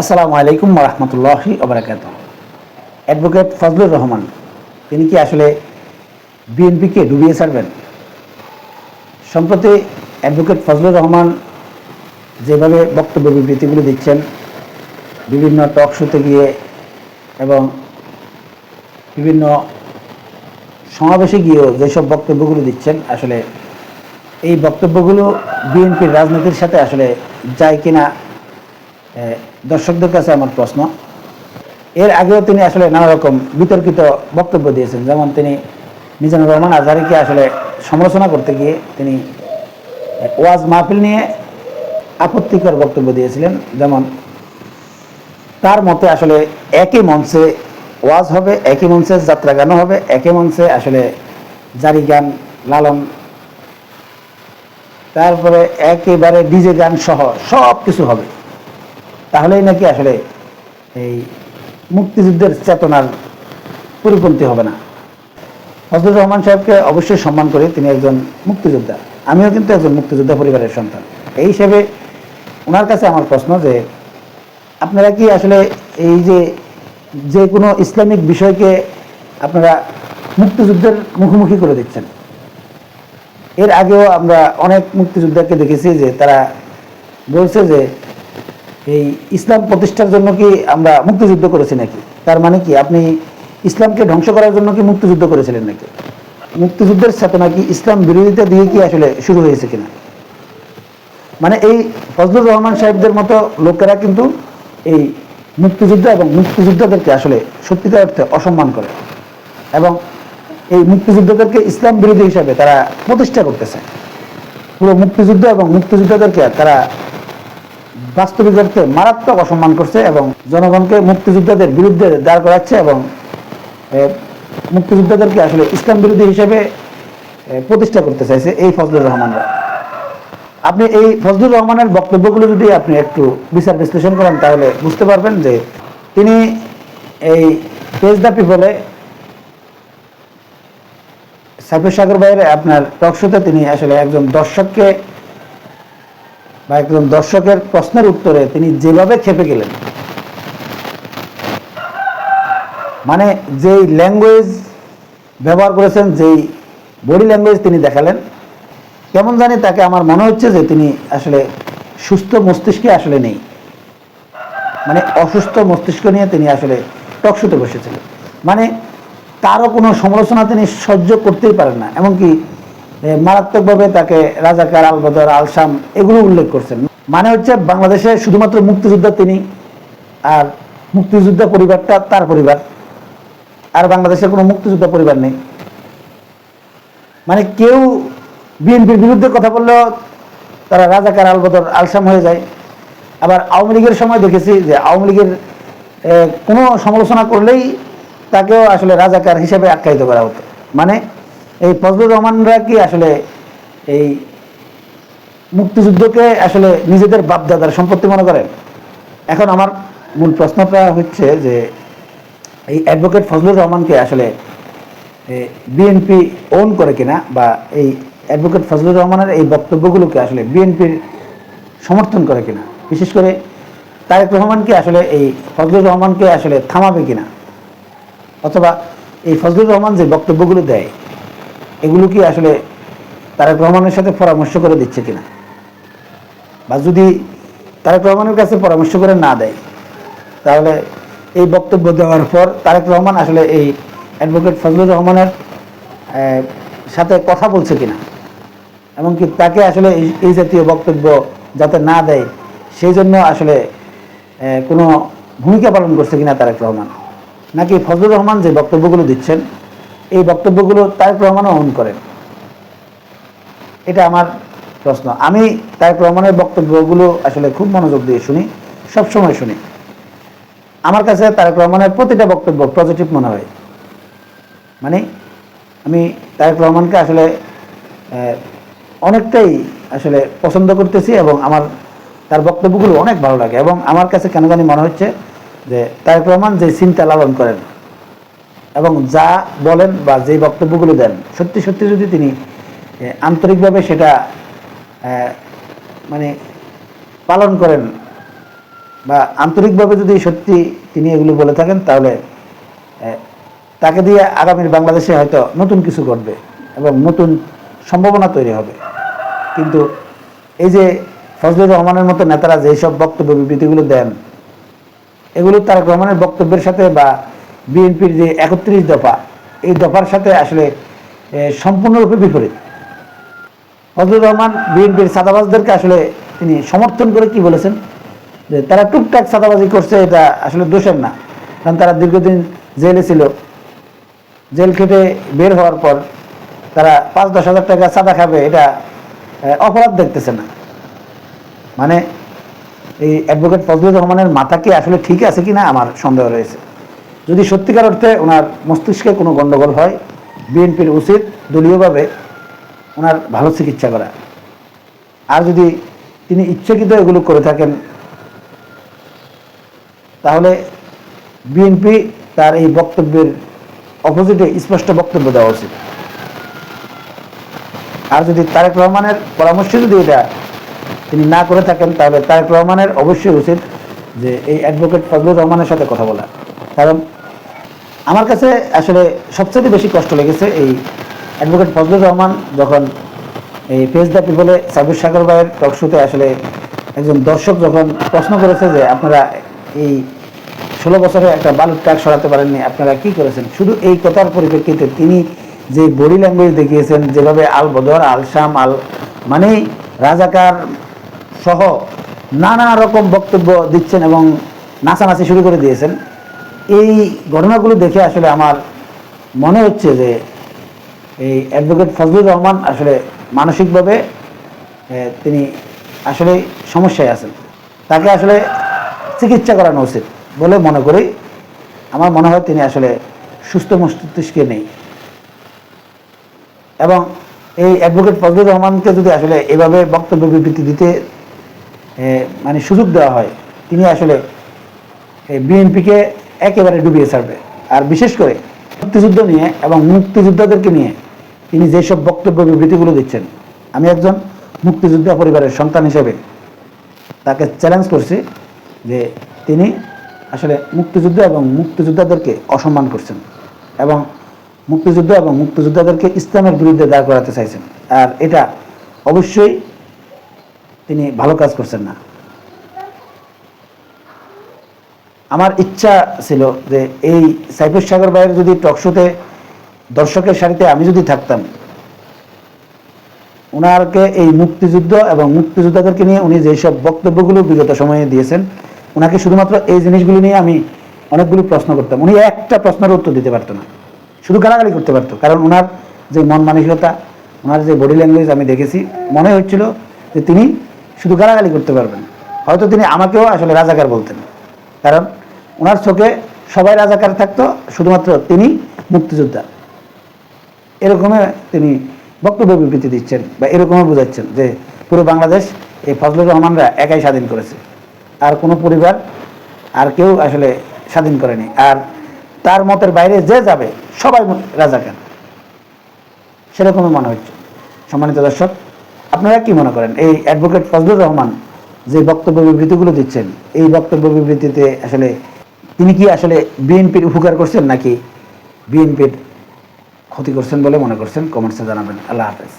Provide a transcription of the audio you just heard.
আসসালামু আলাইকুম রহমতুল্লাহি ওবরাকাত অ্যাডভোকেট ফজলুর রহমান, তিনি কি আসলে বিএনপিকে ডুবিয়ে ছাড়বেন? সম্প্রতি অ্যাডভোকেট ফজলুর রহমান যেভাবে বক্তব্য বিবৃতিগুলো দিচ্ছেন, বিভিন্ন টক শোতে গিয়ে এবং বিভিন্ন সমাবেশে গিয়েও যেসব বক্তব্যগুলো দিচ্ছেন, আসলে এই বক্তব্যগুলো বিএনপির রাজনীতির সাথে আসলে যায় কিনা দর্শকদের কাছে আমার প্রশ্ন। এর আগেও তিনি আসলে নানা রকম বিতর্কিত বক্তব্য দিয়েছেন। যেমন তিনি মিজানুর রহমান আজহারিকে আসলে সমালোচনা করতে গিয়ে তিনি ওয়াজ মাহফিল নিয়ে আপত্তিকর বক্তব্য দিয়েছিলেন। যেমন, তার মতে আসলে একই মঞ্চে ওয়াজ হবে, একই মঞ্চে যাত্রা গানও হবে, একই মঞ্চে আসলে জারি গান লালন, তারপরে একেবারে ডিজে গান সহ সব কিছু হবে। তাহলেই নাকি আসলে এই মুক্তিযুদ্ধের চেতনার পরিপন্থী হবে না। ফজলুর রহমান সাহেবকে অবশ্যই সম্মান করি, তিনি একজন মুক্তিযোদ্ধা। আমিও কিন্তু একজন মুক্তিযোদ্ধা পরিবারের সন্তান। এই হিসেবে ওনার কাছে আমার প্রশ্ন যে, আপনারা কি আসলে এই যে যে কোনো ইসলামিক বিষয়কে আপনারা মুক্তিযুদ্ধের মুখোমুখি করে দিচ্ছেন? এর আগেও আমরা অনেক মুক্তিযোদ্ধাকে দেখেছি যে তারা বলছে যে এই ইসলাম প্রতিষ্ঠার জন্য কি আমরা মুক্তিযুদ্ধ করেছি নাকি? তার মানে কি আপনি ইসলামকে ধ্বংস করার জন্য কি মুক্তিযুদ্ধ করেছিলেন নাকি? মুক্তিযুদ্ধের চেতনা কি ইসলাম বিরোধিতা দিয়ে কি আসলে শুরু হয়েছে কিনা? মানে এই ফজলুর রহমান সাহেবদের মতো লোকেরা কিন্তু এই মুক্তিযুদ্ধ এবং মুক্তিযোদ্ধাদেরকে আসলে সত্যিকার অর্থে অসম্মান করে এবং এই মুক্তিযোদ্ধাদেরকে ইসলাম বিরোধী হিসাবে তারা প্রতিষ্ঠা করতেছে। পুরো মুক্তিযুদ্ধ এবং মুক্তিযোদ্ধাদেরকে তারা বাস্তবিক অর্থে মারাত্মক অসম্মান করছে এবং জনগণকে মুক্তিযোদ্ধাদের বিরুদ্ধে দাঁড় করাচ্ছে এবং মুক্তিযোদ্ধাদেরকে আসলে ইসলাম বিরোধী হিসেবে প্রতিষ্ঠা করতে চাইছে এই ফজলুর রহমানরা। আপনি এই ফজলুর রহমানের বক্তব্যগুলো যদি আপনি একটু বিচার বিশ্লেষণ করেন, তাহলে বুঝতে পারবেন যে তিনি এই পেজ দ্য পিপলে সাইফুল সাগর ভাইয়ের আপনার টকশোতে তিনি আসলে একজন দর্শককে বা একজন দর্শকের প্রশ্নের উত্তরে তিনি যেভাবে খেপে গেলেন। মানে যেই ল্যাঙ্গুয়েজ ব্যবহার করেছেন, যেই বডি ল্যাঙ্গুয়েজ তিনি দেখালেন, কেমন জানি তাকে আমার মনে হচ্ছে যে তিনি আসলে সুস্থ মস্তিষ্কে আসলে নেই। মানে অসুস্থ মস্তিষ্ক নিয়ে তিনি আসলে টকশুতে বসেছিলেন। মানে তারও কোনো সমালোচনা তিনি সহ্য করতেই পারেন না। এমনকি মারাত্মকভাবে তাকে রাজাকার আলবদর আলসাম এগুলো উল্লেখ করছেন। মানে হচ্ছে বাংলাদেশে শুধুমাত্র মুক্তিযোদ্ধা তিনি, আর মুক্তিযোদ্ধা পরিবারটা তার পরিবার, আর বাংলাদেশের কোনো মুক্তিযোদ্ধা পরিবার নেই। মানে কেউ বিএনপির বিরুদ্ধে কথা বললেও তারা রাজাকার আলবদর আলসাম হয়ে যায়। আবার আওয়ামী লীগের সময় দেখেছি যে আওয়ামী লীগের কোনো সমালোচনা করলেই তাকেও আসলে রাজাকার হিসেবে আখ্যায়িত করা হতো। মানে এই ফজলুর রহমানরা কি আসলে এই মুক্তিযুদ্ধকে আসলে নিজেদের বাপদাদার সম্পত্তি মনে করেন? এখন আমার মূল প্রশ্নটা হচ্ছে যে এই অ্যাডভোকেট ফজলুর রহমানকে আসলে বিএনপি ওন করে কিনা বা এই অ্যাডভোকেট ফজলুর রহমানের এই বক্তব্যগুলোকে আসলে বিএনপির সমর্থন করে কিনা? বিশেষ করে তারেক রহমানকে আসলে এই ফজলুর রহমানকে আসলে থামাবে কিনা? অথবা এই ফজলুর রহমান যে বক্তব্যগুলো দেয় এগুলো কি আসলে তারেক রহমানের সাথে পরামর্শ করে দিচ্ছে কিনা? বা যদি তারেক রহমানের কাছে পরামর্শ করে না দেয়, তাহলে এই বক্তব্য দেওয়ার পর তারেক রহমান আসলে এই অ্যাডভোকেট ফজলুর রহমানের সাথে কথা বলছে কিনা? এমনকি তাকে আসলে এই- জাতীয় বক্তব্য যাতে না দেয়, সেই জন্য আসলে কোনো ভূমিকা পালন করছে কিনা তারেক রহমান? নাকি ফজলুর রহমান যে বক্তব্যগুলো দিচ্ছেন এই বক্তব্যগুলো তারেক রহমানও অন করেন। এটা আমার প্রশ্ন। আমি তারেক রহমানের বক্তব্যগুলো আসলে খুব মনোযোগ দিয়ে শুনি, সবসময় শুনি। আমার কাছে তারেক রহমানের প্রতিটা বক্তব্য পজিটিভ মনে হয়। মানে আমি তারেক রহমানকে আসলে অনেকটাই আসলে পছন্দ করতেছি এবং আমার তার বক্তব্যগুলো অনেক ভালো লাগে এবং আমার কাছে কেন জানি মনে হচ্ছে যে তারেক রহমান যে চিন্তা লালন করেন এবং যা বলেন বা যে বক্তব্যগুলো দেন, সত্যি সত্যি যদি তিনি আন্তরিকভাবে সেটা মানে পালন করেন বা আন্তরিকভাবে যদি সত্যি তিনি এগুলো বলে থাকেন, তাহলে তাকে দিয়ে আগামীর বাংলাদেশে হয়তো নতুন কিছু ঘটবে এবং নতুন সম্ভাবনা তৈরি হবে। কিন্তু এই যে ফজলুর রহমানের মতো নেতারা যেসব বক্তব্য বিবৃতিগুলো দেন, এগুলো তারেক রহমানের বক্তব্যের সাথে বা বিএনপির যে একত্রিশ দফা, এই দফার সাথে আসলে সম্পূর্ণরূপে বিপরীত। ফজলুর রহমান বিএনপির সাদাবাজদেরকে আসলে তিনি সমর্থন করে কি বলেছেন? যে তারা টুকটাক সাদাবাজি করছে, এটা আসলে দোষের না। কারণ তারা দীর্ঘদিন জেলে ছিল। জেল খেটে বের হওয়ার পর তারা পাঁচ, দশ হাজার টাকা সাদা খাবে, এটা অপরাধ দেখতেছে না। মানে এই অ্যাডভোকেট ফজলুর রহমানের মাথা কি আসলে ঠিক আছে কিনা আমার সন্দেহ রয়েছে। যদি সত্যিকার অর্থে ওনার মস্তিষ্কে কোনো গণ্ডগোল হয়, বিএনপির উচিত দলীয়ভাবে ওনার ভালো চিকিৎসা করা। আর যদি তিনি ইচ্ছাকৃত এগুলো করে থাকেন, তাহলে বিএনপি তার এই বক্তব্যের অপোজিটে স্পষ্ট বক্তব্য দেওয়া উচিত। আর যদি তারেক রহমানের পরামর্শে যদি এটা তিনি না করে থাকেন, তাহলে তারেক রহমানের অবশ্যই উচিত যে এই অ্যাডভোকেট ফজলুর রহমানের সাথে কথা বলা। কারণ আমার কাছে আসলে সবচেয়ে বেশি কষ্ট লেগেছে এই অ্যাডভোকেট ফজলুর রহমান যখন এই পেজ দ্য পিপলে সাবির সাগর ভাইয়ের টকশোতে আসলে একজন দর্শক যখন প্রশ্ন করেছে যে আপনারা এই ষোলো বছরে একটা বালুর ট্রাক সরাতে পারেননি, আপনারা কি করেছেন? শুধু এই কথার পরিপ্রেক্ষিতে তিনি যে বডি ল্যাঙ্গুয়েজ দেখিয়েছেন, যেভাবে আল বদর, আল শাম, আল মানে রাজাকার সহ নানা রকম বক্তব্য দিচ্ছেন এবং নাচানাচি শুরু করে দিয়েছেন। এই ঘটনাগুলো দেখে আসলে আমার মনে হচ্ছে যে এই অ্যাডভোকেট ফজলুর রহমান আসলে মানসিকভাবে তিনি আসলে সমস্যায় আছেন। তাকে আসলে চিকিৎসা করানো উচিত বলে মনে করি। আমার মনে হয় তিনি আসলে সুস্থ মস্তিষ্কে নেই। এবং এই অ্যাডভোকেট ফজলুর রহমানকে যদি আসলে এভাবে বক্তব্য বিবৃতি দিতে মানে সুযোগ দেওয়া হয়, তিনি আসলে বিএনপিকে একেবারে ডুবিয়ে ছাড়বে। আর বিশেষ করে মুক্তিযুদ্ধ নিয়ে এবং মুক্তিযোদ্ধাদেরকে নিয়ে তিনি যেসব বক্তব্য বিবৃতিগুলো দিচ্ছেন, আমি একজন মুক্তিযোদ্ধা পরিবারের সন্তান হিসেবে তাকে চ্যালেঞ্জ করছি যে তিনি আসলে মুক্তিযুদ্ধ এবং মুক্তিযোদ্ধাদেরকে অসম্মান করছেন এবং মুক্তিযুদ্ধ এবং মুক্তিযোদ্ধাদেরকে ইসলামের বিরুদ্ধে দাঁড় করাতে চাইছেন। আর এটা অবশ্যই তিনি ভালো কাজ করছেন না। আমার ইচ্ছা ছিল যে এই সাইফুর সাগর ভাইয়ের যদি টকশোতে দর্শকের সারিতে আমি যদি থাকতাম ওনারকে এই মুক্তিযুদ্ধ এবং মুক্তিযোদ্ধাদেরকে নিয়ে উনি যেসব বক্তব্যগুলো বিগত সময়ে দিয়েছেন ওনাকে শুধুমাত্র এই জিনিসগুলো নিয়ে আমি অনেকগুলো প্রশ্ন করতাম। উনি একটা প্রশ্নের উত্তর দিতে পারতো না। শুধু গালাগালি করতে পারতো, কারণ ওনার যে মন মানসিকতা ওনার যে বডি ল্যাঙ্গুয়েজ আমি দেখেছি, মনে হচ্ছিল যে তিনি শুধু গালাগালি করতে পারবেন। হয়তো তিনি আমাকেও আসলে রাজাকার বলতেন। কারণ ওনার চোখে সবাই রাজাকার থাকতো, শুধুমাত্র তিনি মুক্তিযোদ্ধা। এরকমে তিনি বক্তব্য বিবৃতি দিচ্ছেন বা এরকমও বোঝাচ্ছেন যে পুরো বাংলাদেশ এই ফজলুর রহমানরা একাই স্বাধীন করেছে। আর কোনো পরিবার, আর কেউ আসলে স্বাধীন করেনি। আর তার মতের বাইরে যে যাবে, সবাই রাজাকার। সেরকমই মনে হচ্ছে। সম্মানিত দর্শক, আপনারা কি মনে করেন? এই অ্যাডভোকেট ফজলুর রহমান যে বক্তব্য বিবৃতিগুলো দিচ্ছেন, এই বক্তব্য বিবৃতিতে আসলে তিনি কি আসলে বিএনপির উপকার করছেন নাকি বিএনপির ক্ষতি করছেন বলে মনে করছেন? কমেন্টসে জানাবেন। আল্লাহ হাফেজ।